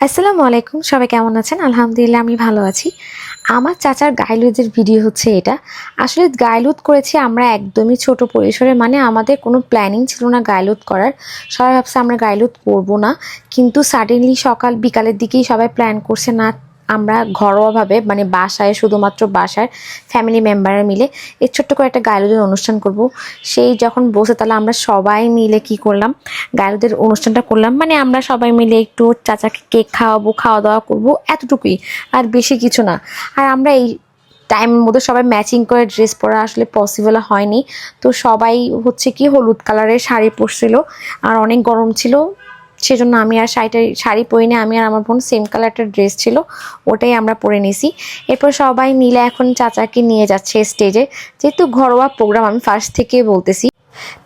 আসসালামু আলাইকুম, সবাই কেমন আছেন? আলহামদুলিল্লাহ, আমি ভালো আছি। আমার চাচার গাইলুদের ভিডিও হচ্ছে এটা। আসলে গাইলুদ করেছি আমরা একদমই ছোট পরিসরে মানে আমাদের কোনো প্ল্যানিং ছিল না গাইলুদ করার। সবাই ভাবছে আমরা গাইলুদ করব না। কিন্তু সাডেনলি সকাল, বিকালের দিকেই সবাই প্ল্যান করছে না আমরা ঘরোয়াভাবে মানে বাসায়, শুধুমাত্র বাসার ফ্যামিলি মেম্বাররা মিলে এই ছোট্ট করে একটা গায়লুদের অনুষ্ঠান করব। সেই যখন বসে তাহলে আমরা সবাই মিলে কি করলাম? গায়লুদের অনুষ্ঠানটা করলাম। মানে আমরা সবাই মিলে একটু চাচাকে কেক খাওয়াবো খাওয়া দাওয়া করব, এতটুকুই, আর বেশি কিছু না। আর আমরা এই টাইমের মধ্যে সবাই ম্যাচিং করে ড্রেস পরা আসলে পসিবল হয়নি। তো সবাই হচ্ছে কি হলুদ কালারের শাড়ি পরছিল, আর অনেক গরম ছিল। সেজন্য আমি আর শাড়িটা শাড়ি পরি না আমি আর আমার বোন সেম কালার একটা ড্রেস ছিল, ওটাই আমরা পরে নিছি এরপর সবাই মিলে এখন চাচাকে নিয়ে যাচ্ছে স্টেজে যেহেতু ঘরোয়া প্রোগ্রাম আমি ফার্স্ট থেকে বলতেছি।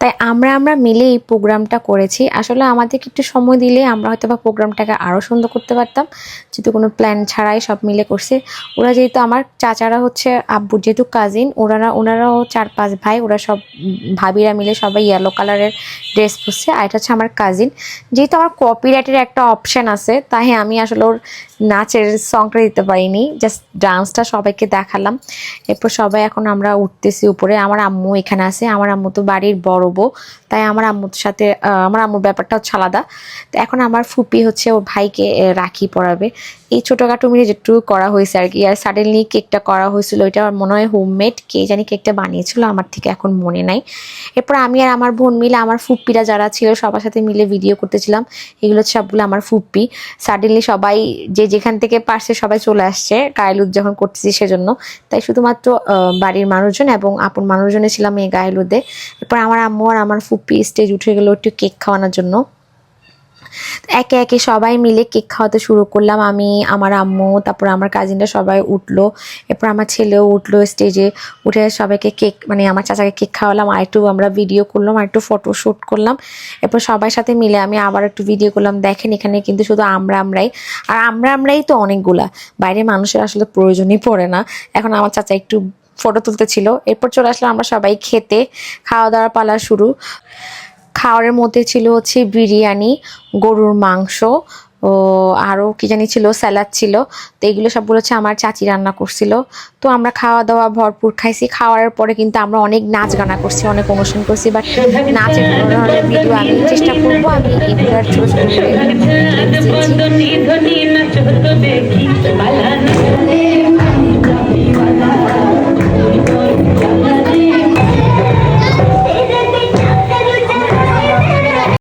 তাই আমরা আমরা মিলে এই প্রোগ্রামটা করেছি। আসলে আমাদেরকে একটু সময় দিলে আমরা হয়তো বা প্রোগ্রামটাকে আরও সুন্দর করতে পারতাম। যেহেতু কোনো প্ল্যান ছাড়াই সব মিলে করছে। ওরা যেহেতু আমার চাচারা হচ্ছে আব্বুর যেহেতু কাজিন ওনারা, ওনারাও চার পাঁচ ভাই, ওরা সব ভাবিরা মিলে সবাই ইয়েলো কালারের ড্রেস পরছে। আর এটা হচ্ছে আমার কাজিন যেহেতু আমার কপিরাইটের একটা অপশান আছে, তাই আমি আসলে ওর নাচের সংটা দিতে পারিনি। জাস্ট ডান্সটা সবাইকে দেখালাম। এরপর সবাই এখন আমরা উঠতেছি উপরে। আমার আম্মু এখানে আছে। আমার আম্মু তো বাড়ির বড় বউ। তাই আমার আম্মুর সাথে আমার আম্মুর ব্যাপারটা হচ্ছে আলাদা। তো এখন আমার ফুপি হচ্ছে ওর ভাইকে রাখি পরাবে। এই ছোটোখাটো মিলে যেটুকু করা হয়েছে আর কি। আর সাডেনলি কেকটা করা হয়েছিল, ওইটা আমার মনে হয় হোমমেড কে জানি কেকটা বানিয়েছিল, আমার থেকে এখন মনে নাই। এরপর আমি আর আমার বোন মিলে, আমার ফুপ্পিরা যারা ছিল, সবার সাথে মিলে ভিডিও করতেছিলাম। এগুলো সবগুলো আমার ফুপ্পি সাডেনলি সবাই যে যেখান থেকে পারছে সবাই চলে আসছে গায়েলুদ যখন করতেছি সেজন্য। তাই শুধুমাত্র বাড়ির মানুষজন এবং আপন মানুষজনে ছিলাম এই গায়েলুদে এরপর আমার আম্মু আর আমার ফুপ্পি স্টেজ উঠে গেলো একটু কেক খাওয়ানোর জন্য। একে একে সবাই মিলে কেক খাওয়াতে শুরু করলাম। আমি, আমার আম্মু, তারপর আমার কাজিনরা সবাই উঠল। এরপর আমার ছেলেও উঠল স্টেজে উঠে সবাইকে কেক মানে আমার চাচাকে কেক খাওয়ালাম। আর একটু আমরা ভিডিও করলাম, আর একটু ফটো শ্যুট করলাম। এরপর সবার সাথে মিলে আমি আবার একটু ভিডিও করলাম। দেখেন এখানে কিন্তু শুধু আমরা আমরাই। আর আমরা আমরাই তো অনেকগুলা। বাইরে মানুষের আসলে প্রয়োজনই পড়ে না। এখন আমার চাচা একটু ফটো তুলতে ছিল। এরপর চলে আসলাম আমরা সবাই খেতে। খাওয়া দাওয়ার পালা শুরু। খাওয়ারের মধ্যে ছিল হচ্ছে বিরিয়ানি, গরুর মাংস ও আরও কি জানি ছিল, স্যালাড ছিল। তো এগুলো সবগুলো হচ্ছে আমার চাচি রান্না করছিল। তো আমরা খাওয়া দাওয়া ভরপুর খাইছি। খাওয়ার পরে কিন্তু আমরা অনেক নাচ গানা করছি, অনেক অনুষ্ঠান করছি। বাট নাচের ভিডিও আমি চেষ্টা করব, আমি